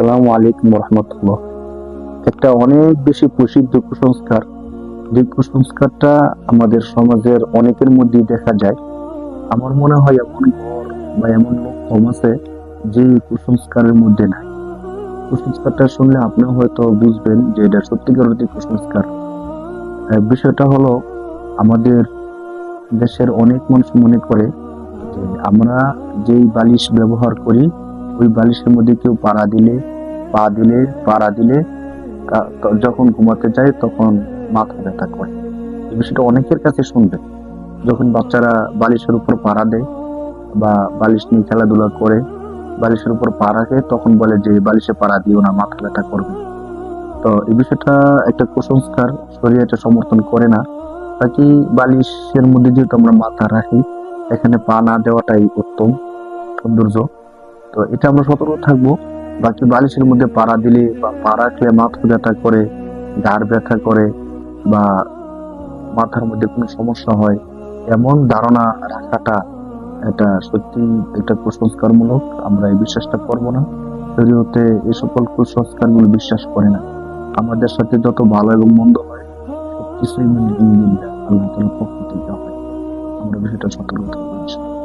আসসালামু আলাইকুম রহমতুল্লাহ। একটা অনেক বেশি প্রসিদ্ধ কুসংস্কার। যে কুসংস্কারটা আমাদের সমাজের অনেকের মধ্যেই দেখা যায়। আমার মনে হয় এমন ঘর বা এমন লোক কম আছে যে কুসংস্কারের মধ্যে নাই। কুসংস্কারটা শুনলে আপনিও হয়তো বুঝবেন যে এটা সত্যিকার অর্থে কুসংস্কার। বিষয়টা হলো আমাদের দেশের অনেক মানুষ মনে করে যে আমরা যেই বালিশ ব্যবহার করি ওই বালিশের মধ্যে কেউ পাড়া দিলে, পা দিলে, পাড়া দিলে যখন ঘুমাতে যায় তখন মাথা ব্যথা করে। এই বিষয়টা অনেকের কাছে শুনবে। যখন বাচ্চারা বালিশের উপর পাড়া দেয় বা বালিশ নিয়ে খেলাধুলা করে, বালিশের উপর পা রাখে তখন বলে যে বালিশে পাড়া দিও না, মাথা ব্যথা করবে তো এই বিষয়টা একটা কুসংস্কার, শরীর এটা সমর্থন করে না। বাকি বালিশের মধ্যে যেহেতু আমরা মাথা রাখি, এখানে পা না দেওয়াটাই উত্তম সৌন্দর্য। তো এটা আমরা সতর্ক থাকব। বাকি বালিশের মধ্যে পাড়া দিলে বা পা রাখলে মাথা ব্যথা করে, ঘাড় ব্যথা করে বা মাথার মধ্যে কোনো সমস্যা হয়, এমন ধারণা রাখাটা এটা সত্যি একটা কুসংস্কারমূলক, আমরা এই বিশ্বাসটা করব না। শরীয়তে এই সকল কুসংস্কারগুলো বিশ্বাস করে না। আমাদের সাথে যত ভালো এবং মন্দ হয় সবকিছুই আল্লাহ তাআলার পক্ষ থেকে হয়। আমরা বিষয়টা সতর্ক থাকব।